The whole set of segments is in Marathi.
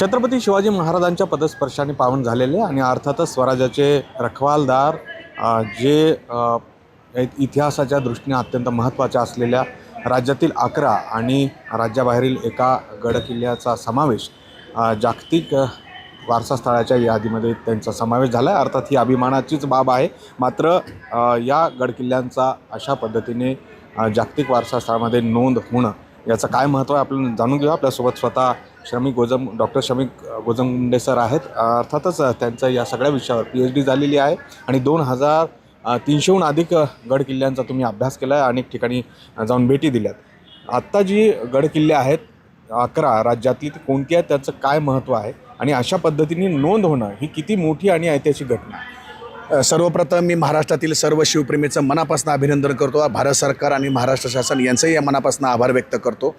छत्रपती शिवाजी महाराजांच्या पदस्पर्शाने पावन झालेले आणि अर्थातच स्वराज्याचे रखवालदार जे इतिहासाच्या दृष्टीने अत्यंत महत्त्वाच्या असलेल्या राज्यातील अकरा आणि राज्याबाहेरील एका गडकिल्ल्याचा समावेश जागतिक वारसास्थळाच्या वारसा स्थळाच्या यादीमध्ये त्यांचा समावेश झाला आहे अर्थात ही अभिमानाचीच बाब आहे. मात्र या गडकिल्ल्यांचा अशा पद्धतीने जागतिक वारसा स्थळामध्ये नोंद होणं याचं काय महत्त्व आहे आपल्याला जाणून घेऊ आपल्यासोबत स्वतः श्रमिक गोजम डॉक्टर श्रमिक गोजमगुंडे सर आहेत. अर्थातच त्यांचं या सगळ्या विषयावर पी एच डी झालेली आहे आणि दोन हजार तीनशेहून अधिक गड किल्ल्यांचा तुम्ही अभ्यास केला आहे अनेक ठिकाणी जाऊन भेटी दिल्यात. आत्ता जी गड किल्ले आहेत अकरा राज्यातली ती कोणती आहेत त्याचं काय महत्त्व आहे आणि अशा पद्धतीने नोंद होणं ही किती मोठी आणि ऐतिहासिक घटना आहे. सर्वप्रथम मी महाराष्ट्रातील सर्व शिवप्रेमीचं मनापासून अभिनंदन करतो. भारत सरकार आणि महाराष्ट्र शासन यांचंही या मनापासून आभार व्यक्त करतो.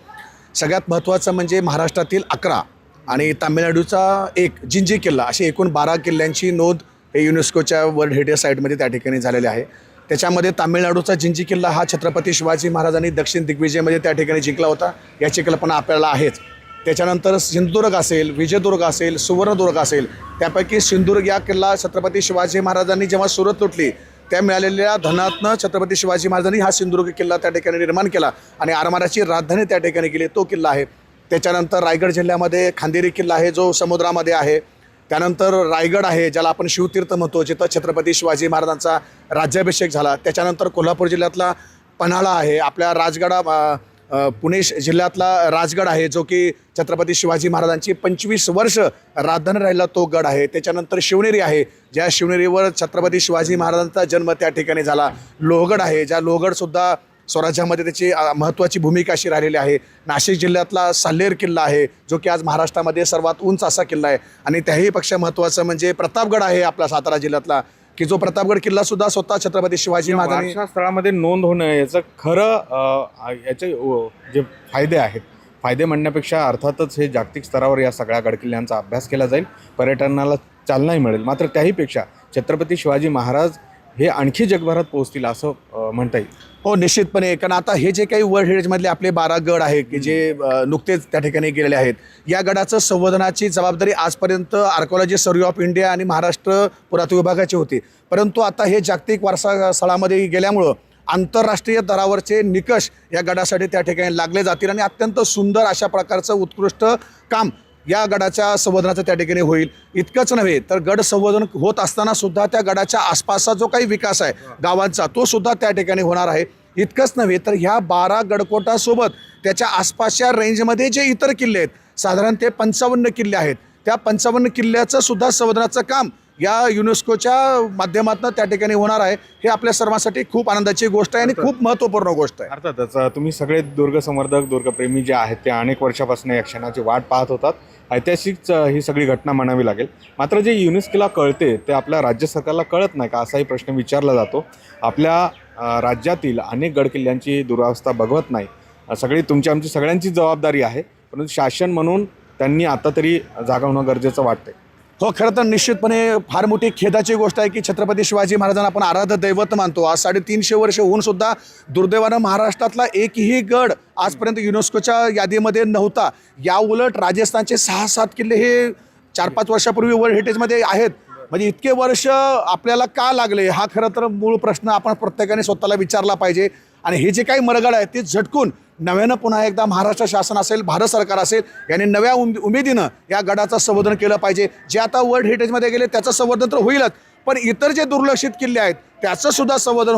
सगळ्यात महत्त्वाचं म्हणजे महाराष्ट्रातील अकरा आणि तामिळनाडूचा एक जिंजी किल्ला अशी एकूण बारा किल्ल्यांची नोंद हे युनेस्कोच्या वर्ल्ड हेरिटेज साईटमध्ये त्या ठिकाणी झालेली आहे. त्याच्यामध्ये तामिळनाडूचा जिंजी किल्ला हा छत्रपती शिवाजी महाराजांनी दक्षिण दिग्विजयमध्ये त्या ठिकाणी जिंकला होता. याची कल्पना आपल्याला आहेच. त्याच्यानंतर सिंधुदुर्ग असेल विजयदुर्ग असेल सुवर्णदुर्ग असेल त्यापैकी सिंधुदुर्ग या किल्ला छत्रपती शिवाजी महाराजांनी जेव्हा सुरत लुटली त्या मिळालेल्या धनातनं छत्रपती शिवाजी महाराजांनी हा सिंधुदुर्ग किल्ला त्या ठिकाणी निर्माण केला आणि आरमाराची राजधानी त्या ठिकाणी केली तो किल्ला आहे. त्याच्यानंतर रायगड जिल्ह्यामध्ये खांदेरी किल्ला आहे जो समुद्रामध्ये आहे. त्यानंतर रायगड आहे ज्याला आपण शिवतीर्थ म्हणतो जिथं छत्रपती शिवाजी महाराजांचा राज्याभिषेक झाला. त्याच्यानंतर कोल्हापूर जिल्ह्यातला पन्हाळा आहे. आपल्या राजगडा पुणे जिल्ह्यातला राजगड आहे जो की छत्रपती शिवाजी महाराजांची पंचवीस वर्ष राजधानी राहिला तो गड आहे. त्याच्यानंतर शिवनेरी आहे ज्या शिवनेरीवर छत्रपती शिवाजी महाराजांचा जन्म त्या ठिकाणी झाला. लोहगड आहे ज्या लोहगडसुद्धा स्वराज्यामध्ये त्याची महत्त्वाची भूमिका अशी राहिलेली आहे. नाशिक जिल्ह्यातला साल्हेर किल्ला आहे जो की आज महाराष्ट्रामध्ये सर्वात उंच असा किल्ला आहे. आणि त्याही पक्षा महत्त्वाचं म्हणजे प्रतापगड आहे आपला सातारा जिल्ह्यातला. की जो प्रतापगड किल्ला सुद्धा स्वतः छत्रपती शिवाजी महाराजांनी वारसा स्थळामध्ये नोंद होणं याचं खरं याचे जे फायदे आहेत फायदे म्हणण्यापेक्षा अर्थातच हे जागतिक स्तरावर या सगळ्या गडकिल्ल्यांचा अभ्यास केला जाईल. पर्यटनाला चालनाही मिळेल. मात्र त्याही पेक्षा छत्रपती शिवाजी महाराज हे आणखी जगभरात पोहोचतील असं म्हणता येईल. हो निश्चितपणे. कारण आता हे जे काही वर्ल्ड हेरिटेजमधले आपले बारा गड आहेत की जे नुकतेच त्या ठिकाणी गेलेले आहेत या गडाचं संवर्धनाची जबाबदारी आजपर्यंत आर्कॉलॉजी सर्व्हे ऑफ इंडिया आणि महाराष्ट्र पुरातत्व विभागाची होती. परंतु आता हे जागतिक वारसा स्थळामध्ये गेल्यामुळं आंतरराष्ट्रीय दरावरचे निकष या गडासाठी त्या ठिकाणी लागले जातील आणि अत्यंत सुंदर अशा प्रकारचं उत्कृष्ट काम या गडाच्या संवर्धनाचं त्या ठिकाणी होईल. इतकंच नव्हे तर गड संवर्धन होत असताना सुद्धा त्या गडाच्या आसपासचा जो काही विकास आहे गावांचा तो सुद्धा त्या ठिकाणी होणार आहे. इतकंच नव्हे तर ह्या बारा गडकोटासोबत त्याच्या आसपासच्या रेंजमध्ये जे इतर किल्ले आहेत साधारण ते पंचावन्न किल्ले आहेत. त्या पंचावन्न किल्ल्याचं सुद्धा संवर्धनाचं काम या युनेस्कोच्या माध्यमातून त्या ठिकाणी होणार आहे. हे आपल्या सर्वांसाठी खूप आनंदाची गोष्ट आहे आणि खूप महत्त्वपूर्ण गोष्ट आहे. अर्थातच तुम्ही सगळे दुर्ग संवर्धक दुर्गप्रेमी जे आहेत ते अनेक वर्षापासून या क्षणाची वाट पाहत होतात. ऐतिहासिक अ, ही सगळी घटना म्हणावी लागेल. मात्र जे युनेस्कोला कळते ते आपल्या राज्य सरकारला कळत नाही का असाही प्रश्न विचारला जातो. आपल्या राज्यातील अनेक गडकिल्ल्यांची दुरावस्था बघवत नाही. सगळी तुमची आमची सगळ्यांची जबाबदारी आहे. परंतु शासन म्हणून त्यांनी आता तरी जागा होणं गरजेचं वाटतंय. हो खरं तर निश्चितपणे फार मोठी खेदाची गोष्ट आहे की छत्रपती शिवाजी महाराजांना आपण आराध्य दैवत मानतो. आज साडेतीनशे वर्ष होऊन सुद्धा दुर्दैवानं महाराष्ट्रातला एकही गड आजपर्यंत युनेस्कोच्या यादीमध्ये नव्हता. या उलट राजस्थानचे सहा सात किल्ले हे चार पाच वर्षापूर्वी वर्ल्ड हेरिटेजमध्ये आहेत. म्हणजे इतके वर्ष आपल्याला का लागले? हा खरं तर मूळ प्रश्न आपण प्रत्येकाने स्वतःला विचारला पाहिजे. आणि हे जे काही मरगड आहे ते झटकून नव्यानं पुन्हा एकदा महाराष्ट्र शासन असेल भारत सरकार असेल यांनी नव्या उम उमेदीनं या गडाचं संवर्धन केलं पाहिजे. जे आता वर्ल्ड हेरिटेजमध्ये गेले त्याचं संवर्धन तर होईलच. पण इतर जे दुर्लक्षित किल्ले आहेत त्याचं सुद्धा संवर्धन